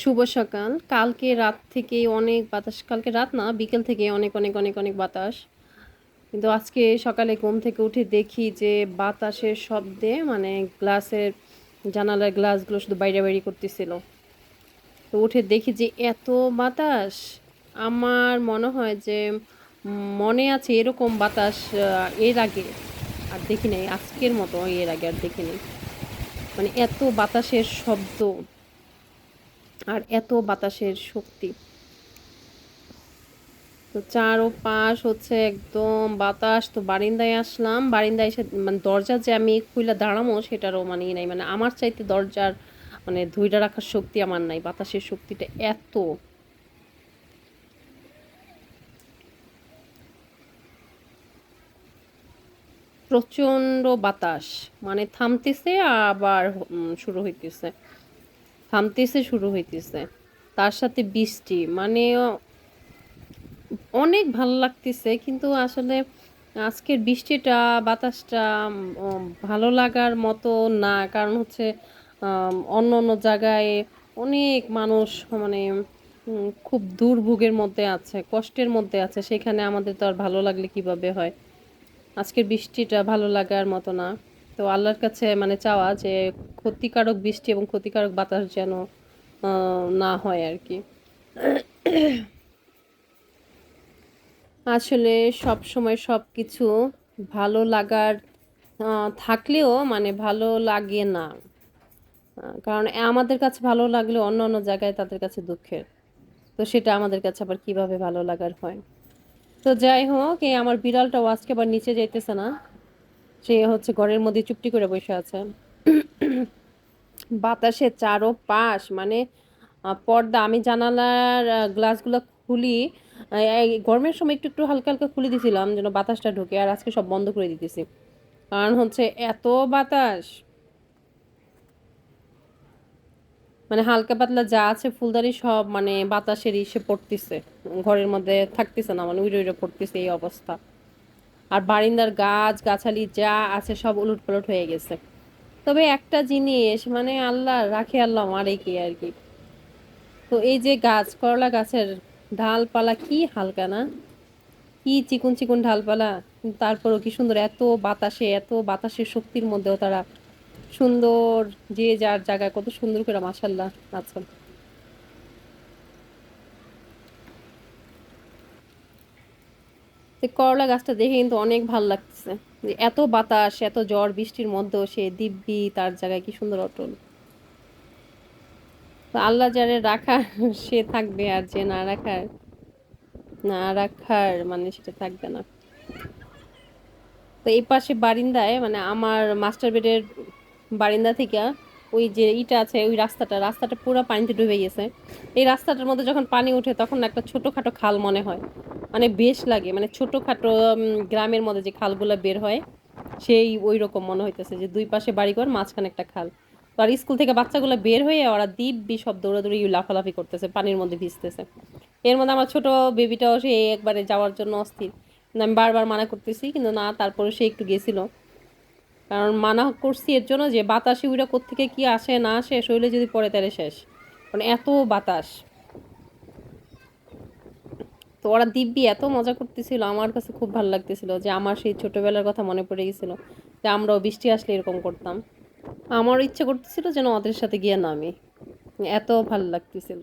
শুভ সকাল। কালকে রাত থেকে অনেক বাতাস, কালকে রাত না, বিকেল থেকে অনেক অনেক অনেক অনেক বাতাস। কিন্তু আজকে সকালে ঘুম থেকে উঠে দেখি যে বাতাসের শব্দে মানে গ্লাসের জানালার গ্লাসগুলো শুধু বাইরে বাইরে করতেছিল। তো উঠে দেখি যে এত বাতাস। আমার মনে হয় যে মনে আছে এরকম বাতাস এর আগে। আর দেখি নাই, আজকের মতো এর আগে আর দেখিনি মানে এত বাতাসের শব্দ। আর এত বাতাসের শক্তি। তো চার ও পাশ হচ্ছে একদম বাতাস। তো বারিন্দায় আসলাম। বারিন্দায় এসে মানে দরজা যে আমি খুইলা দাঁড়ামো সেটারও মানে নাই। মানে আমার চাইতে দরজার মানে ধুইটা রাখার শক্তি আমার নাই। বাতাসের শক্তিটা এত। প্রচণ্ড বাতাস। মানে থামতেছে, আবার শুরু হইতেছে। থামতেছে, শুরু হইতেছে। তার সাথে বৃষ্টি মানে অনেক ভালো লাগতেছে, কিন্তু আসলে আজকের বৃষ্টিটা, বাতাসটা ভালো লাগার মতো না। কারণ হচ্ছে অন্য অন্য জায়গায় অনেক মানুষ মানে খুব দুর্ভোগের মধ্যে আছে, কষ্টের মধ্যে আছে। সেখানে আমাদের তো আর ভালো লাগলে কীভাবে হয়? আজকের বৃষ্টিটা ভালো লাগার মতো না। তো আল্লাহর কাছে মানে চাওয়া যে ক্ষতিকারক বৃষ্টি এবং ক্ষতিকারক বাতাস যেন না হয় আর কি। আসলে সব সময় সব কিছু ভালো লাগার থাকলেও মানে ভালো লাগে না। কারণ আমাদের কাছে ভালো লাগলেও অন্য অন্য জায়গায় তাদের কাছে দুঃখের। তো সেটা আমাদের কাছে আবার কীভাবে ভালো লাগার হয়? তো যাই হোক, এই আমার বিড়ালটাও আজকে আবার নিচে যাইতেছে না। সে হচ্ছে ঘরের মধ্যে চুপটি করে বসে আছে। বাতাসে চারো পাশ মানে পর্দা, আমি জানালার গ্লাসগুলো খুলি গরমের সময় একটু একটু হালকা হালকা খুলে দিছিলাম যেন বাতাসটা ঢুকে, আর আজকে সব বন্ধ করে দিতেছি। কারণ হচ্ছে এত বাতাস। মানে হালকা পাতলা যা আছে ফুলদারি সব মানে বাতাসের ইসে পড়তেছে। ঘরের মধ্যে থাকতেছে না মানে উইড়ে উইড়ে পড়তেছে এই অবস্থা। আর বারিন্দার গাছ, গাছালি যা আছে সব উলট পালট হয়ে গেছে। তবে একটা জিনিস মানে আল্লাহ, রাখে আল্লাহ মারে কি আর কি। তো এই যে গাছ, করলা গাছের ডালপালা কি হালকা না? কি চিকুন চিকুন ডালপালা তারপরও কি সুন্দর, এত বাতাসে, এত বাতাসের শক্তির মধ্যেও তারা সুন্দর, যে যার জায়গায়, কত সুন্দর করে মাশাল্লাহ আছেন করলা গাছটা দেখে কিন্তু অনেক ভালো লাগতেছে। যে এত বাতাস, এত ঝড় বৃষ্টির মধ্যেও সে দিব্যি তার জায়গায় কি সুন্দর অটল। তো আল্লাহ যারে রাখার, সে থাকবে আর যে না রাখার না রাখার মানে সেটা থাকবে না। তো এই পাশে বারিন্দায় মানে আমার মাস্টার বেডের বারিন্দা থেকে ওই যে ইটা আছে, ওই রাস্তাটা রাস্তাটা পুরো পানিতে ডুবে গেছে। এই রাস্তাটার মধ্যে যখন পানি ওঠে, তখন একটা ছোটোখাটো খাল মনে হয়। মানে বেশ লাগে। মানে ছোটোখাটো গ্রামের মধ্যে যে খালগুলো বের হয়, সেই ওই রকম মনে হইতেছে যে দুই পাশে বাড়িঘর, মাঝখানে একটা খাল। তো আর স্কুল থেকে বাচ্চাগুলো বের হয়ে ওরা দিব্যি সব দৌড়াদৌড়ি, লাফালাফি করতেছে, পানির মধ্যে ভিজতেছে। এর মধ্যে আমার ছোট বেবিটাও সে একবারে যাওয়ার জন্য অস্থির। আমি বারবার মানা করতেছি, কিন্তু না, তারপরে সে একটু গেছিল। কারণ মানা করছি এর জন্য যে বাতাসে উইরা কোত্থেকে কি আসে, না আসে, শরীরে যদি পড়ে তাহলে শেষ। মানে এত বাতাস। তো ওরা দিব্যি এত মজা করতেছিল, আমার কাছে খুব ভালো লাগতেছিল যে আমার সেই ছোটোবেলার কথা মনে পড়ে গেছিল যে আমরাও বৃষ্টি আসলে এরকম করতাম। আমারও ইচ্ছে করতেছিল যেন ওদের সাথে গিয়ে নামি। এত ভালো লাগতেছিল।